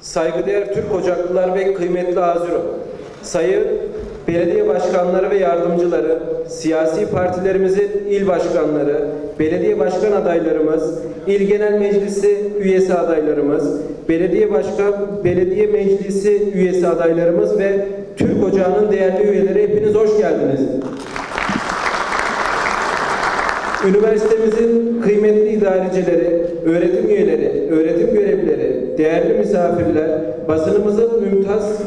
Saygıdeğer Türk Ocaklılar ve kıymetli Azuro, sayın belediye başkanları ve yardımcıları, siyasi partilerimizin il başkanları, belediye başkan adaylarımız, il genel meclisi üyesi adaylarımız, belediye başkan, belediye meclisi üyesi adaylarımız ve Türk Ocağı'nın değerli üyeleri hepiniz hoş geldiniz. Üniversitemizin kıymetli idarecileri, öğretim üyeleri, öğretim görevlileri, değerli misafirler, basınımızın mümtaz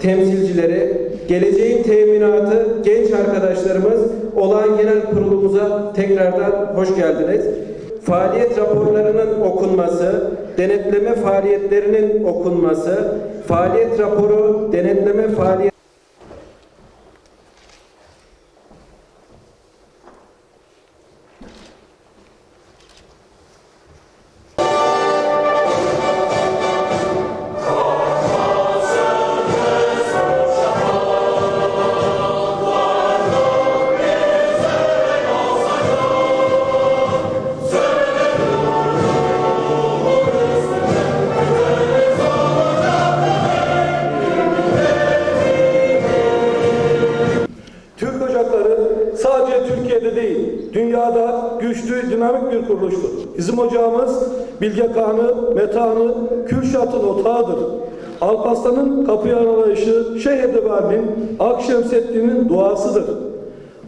temsilcileri, geleceğin teminatı, genç arkadaşlarımız olağan genel kurulumuza tekrardan hoş geldiniz. Faaliyet raporlarının okunması, denetleme faaliyetlerinin okunması, faaliyet raporu, denetleme faaliyet Ocakları sadece Türkiye'de değil, dünyada güçlü, dinamik bir kuruluştur. Bizim ocağımız Bilge Kağan'ı, Metehan'ı, Kürşat'ın otağıdır. Alparslan'ın kapıyı aralayışı, Şeyh Edebali'nin, Akşemseddin'in duasıdır.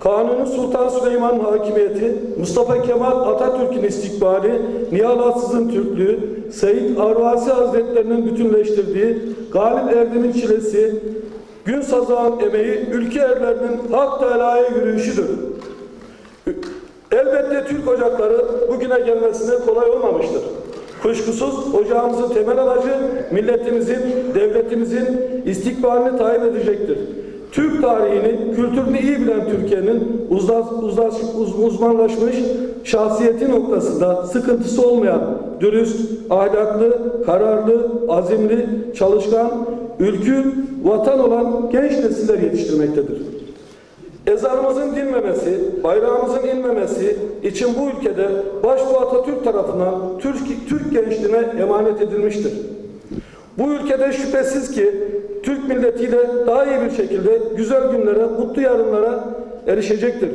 Kanuni Sultan Süleyman hakimiyeti, Mustafa Kemal Atatürk'ün istikbali, Nihal Atsız'ın Türklüğü, Seyyid Arvasi Hazretlerinin bütünleştirdiği Galip Erdem'in çilesi, Gün sazağın emeği ülke erlerinin hak teala'ya yürüyüşüdür. Elbette Türk ocakları bugüne gelmesine kolay olmamıştır. Kuşkusuz ocağımızın temel amacı milletimizin, devletimizin istikbalini tayin edecektir. Türk tarihini, kültürünü iyi bilen Türkiye'nin uzlaş, uzlaş, uz- uzmanlaşmış şahsiyeti noktasında sıkıntısı olmayan, dürüst, ahlaklı, kararlı, azimli, çalışkan, ülkü, vatan olan genç nesiller yetiştirmektedir. Ezanımızın dinmemesi, bayrağımızın inmemesi için bu ülkede başbuğ Atatürk tarafından Türk, Türk gençliğine emanet edilmiştir. Bu ülkede şüphesiz ki Türk milletiyle daha iyi bir şekilde güzel günlere, mutlu yarınlara erişecektir.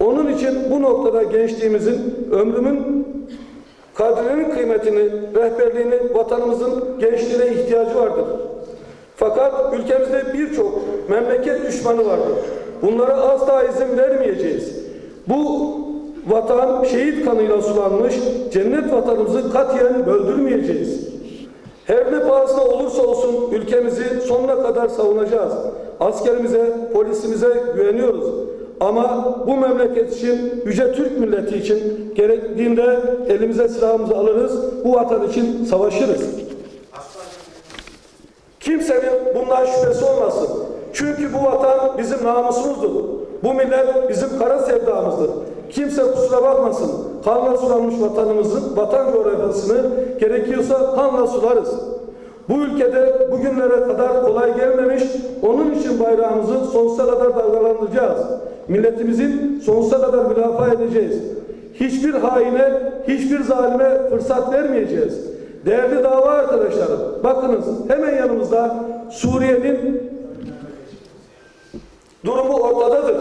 Onun için bu noktada gençliğimizin, ömrümün kadrinin kıymetini, rehberliğini vatanımızın gençliğine ihtiyacı vardır. Fakat ülkemizde birçok memleket düşmanı vardır. Bunlara asla izin vermeyeceğiz. Bu vatan şehit kanıyla sulanmış cennet vatanımızı katiyen böldürmeyeceğiz. Her ne pahasına olursa olsun ülkemizi sonuna kadar savunacağız. Askerimize, polisimize güveniyoruz. Ama bu memleket için, yüce Türk milleti için gerektiğinde elimize silahımızı alırız, bu vatan için savaşırız. Kimsenin bundan şüphesi olmasın. Çünkü bu vatan bizim namusumuzdur. Bu millet bizim kara sevdamızdır. Kimse kusura bakmasın. Kanla sulanmış vatanımızın, vatan coğrafyasını gerekiyorsa kanla sularız. Bu ülkede bugünlere kadar kolay gelmemiş, onun için bayrağımızı sonsuza kadar dalgalandıracağız. Milletimizin sonsuza kadar müdafaa edeceğiz. Hiçbir haine, hiçbir zalime fırsat vermeyeceğiz. Değerli dava arkadaşlarım, bakınız hemen yanımızda Suriye'nin durumu ortadadır.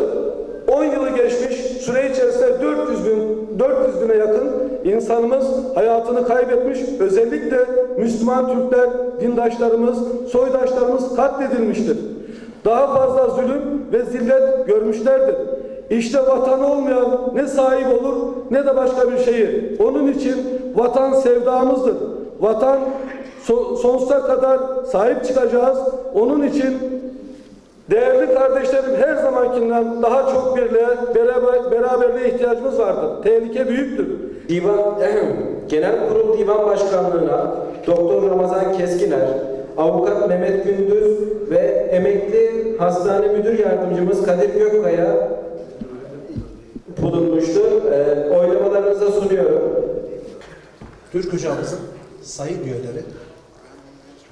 10 yılı geçmiş süre içerisinde 400 bin 400 bine yakın insanımız hayatını kaybetmiş. Özellikle Müslüman Türkler, dindaşlarımız, soydaşlarımız katledilmiştir. Daha fazla zulüm ve zillet görmüşlerdir. İşte vatan olmayan ne sahip olur ne de başka bir şeyi. Onun için vatan sevdamızdır. Vatan so- sonsuza kadar sahip çıkacağız. Onun için Değerli kardeşlerim her zamankinden daha çok birliğe, beraber, beraberliğe ihtiyacımız vardır. Tehlike büyüktür. Divan, Genel Kurul Divan Başkanlığı'na Doktor Ramazan Keskiner, Avukat Mehmet Gündüz ve emekli hastane müdür yardımcımız Kadir Gökkaya bulunmuştur. Ee, oylamalarınıza sunuyorum. Türk Hocamızın sayın üyeleri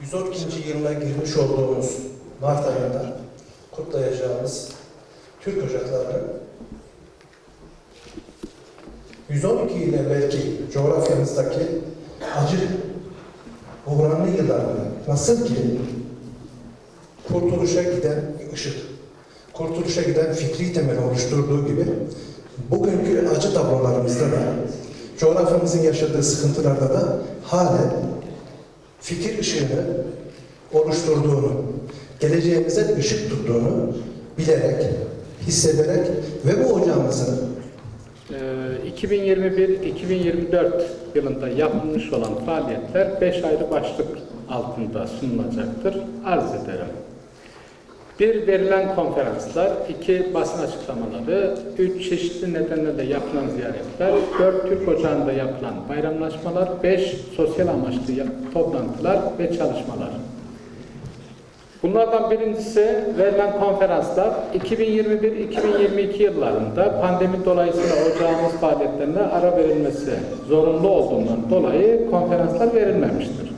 112. yılına girmiş olduğumuz Mart ayında kutlayacağımız Türk Ocakları'nın 112 yıl evvelki coğrafyamızdaki acı buhranlı yıllarında nasıl ki kurtuluşa giden ışık, kurtuluşa giden fikri temel oluşturduğu gibi bugünkü acı tablolarımızda da coğrafyamızın yaşadığı sıkıntılarda da halen fikir ışığını oluşturduğunu, geleceğimize ışık tuttuğunu bilerek, hissederek ve bu ocağımızın Ee, 2021-2024 yılında yapılmış olan faaliyetler 5 ayrı başlık altında sunulacaktır. Arz ederim. Bir verilen konferanslar, iki basın açıklamaları, üç çeşitli nedenlerle yapılan ziyaretler, dört Türk Ocağı'nda yapılan bayramlaşmalar, beş sosyal amaçlı toplantılar ve çalışmalar. Bunlardan birincisi verilen konferanslar 2021-2022 yıllarında pandemi dolayısıyla ocağımız faaliyetlerine ara verilmesi zorunlu olduğundan dolayı konferanslar verilmemiştir.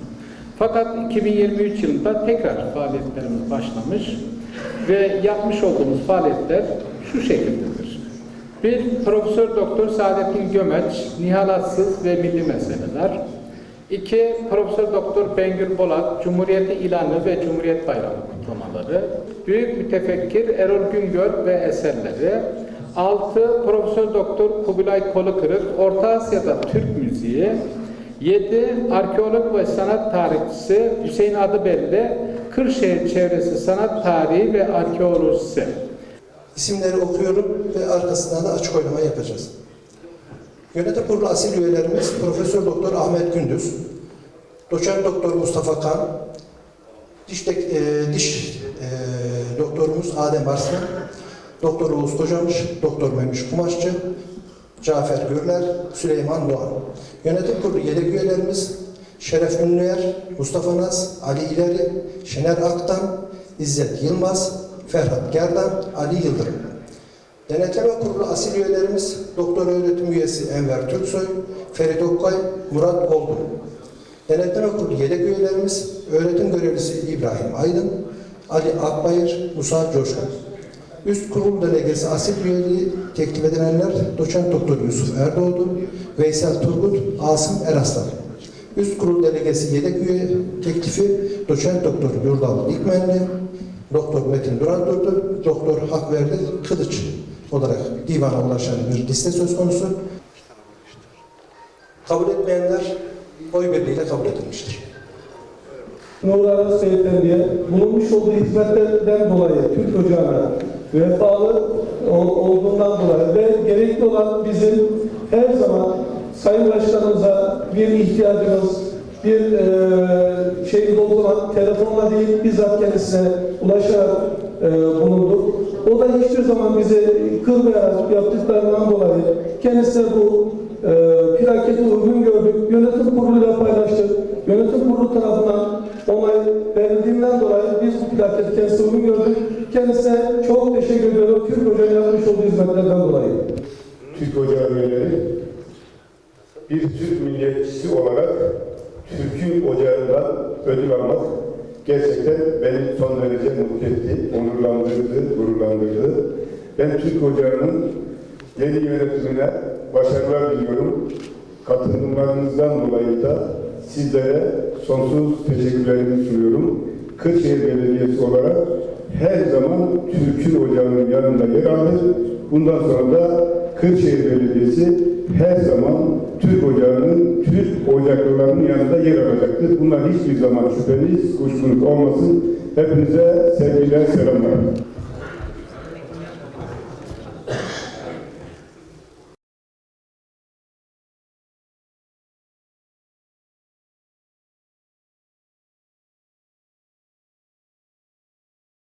Fakat 2023 yılında tekrar faaliyetlerimiz başlamış ve yapmış olduğumuz faaliyetler şu şekildedir. Bir, Profesör Doktor Saadettin Gömeç, Nihal Atsız ve Milli Meseleler. İki, Profesör Doktor Bengül Bolat, Cumhuriyeti ilanı ve Cumhuriyet Bayramı kutlamaları. Büyük mütefekkir Erol Güngör ve eserleri. Altı, Profesör Doktor Kubilay Kolukırık, Orta Asya'da Türk müziği. Yedi, arkeolog ve sanat tarihçisi Hüseyin Adıbelli, Kırşehir çevresi sanat tarihi ve arkeolojisi. isimleri okuyorum ve arkasından da açık oylama yapacağız. Yönetim Kurulu asil üyelerimiz Profesör Doktor Ahmet Gündüz, Doçent Doktor Mustafa Kan, Diş, e, diş e, doktorumuz Adem Arslan, Doktor Oğuz Kocamış, Doktor Memiş Kumaşçı, Cafer Gürler, Süleyman Doğan. Yönetim Kurulu yedek üyelerimiz Şeref Ünlüer, Mustafa Naz, Ali İleri, Şener Aktan, İzzet Yılmaz, Ferhat Gerdan, Ali Yıldırım. Denetleme Kurulu asil üyelerimiz Doktor Öğretim Üyesi Enver Türksoy, Ferit Okkay, Murat Olgun. Denetleme Kurulu yedek üyelerimiz Öğretim Görevlisi İbrahim Aydın, Ali Akbayır, Musa Coşkun. Üst Kurul Delegesi asil üyeliği teklif edilenler Doçent Doktor Yusuf Erdoğdu, Veysel Turgut, Asım Eraslan. Üst Kurul Delegesi yedek üye teklifi Doçent Doktor Yurdal Dikmenli, Doktor Metin Duran Durdu, Doktor Hakverdi Kılıç olarak divana ulaşan bir liste söz konusu. Kabul etmeyenler oy birliğiyle kabul edilmiştir. Nuri Aras Beyefendi'ye bulunmuş olduğu hizmetlerden dolayı Türk Ocağı'na vefalı ol- olduğundan dolayı ve gerekli olan bizim her zaman Sayın Başkanımıza bir ihtiyacımız, bir e, şeyimiz olduğu zaman telefonla değil bizzat kendisine ulaşarak e, bulunduk. O da hiçbir zaman bizi kırmayarak yaptıklarından dolayı kendisine bu e, plaketi uygun gördük. Yönetim kuruluyla paylaştık. Yönetim kurulu tarafından onay verildiğinden dolayı biz bu plaketi kendisine uygun gördük. Kendisine çok teşekkür ediyorum. Türk Hoca'nın yapmış olduğu hizmetlerden dolayı. Türk Ocağı üyeleri bir Türk milliyetçisi olarak Türk'ün ocağından ödül almak gerçekten beni son derece mutlu etti, onurlandırdı, gururlandırdı. Ben Türk Ocağı'nın yeni yönetimine başarılar diliyorum. Katılımlarınızdan dolayı da sizlere sonsuz teşekkürlerimi sunuyorum. Kırşehir Belediyesi olarak her zaman Türk'ün ocağının yanında yer alır. Bundan sonra da Kırşehir Belediyesi her zaman Türk ocağının, Türk ocaklarının yanında yer alacaktır. Bundan hiçbir zaman şüpheniz, kuşkunuz olmasın. Hepinize sevgiler, selamlar.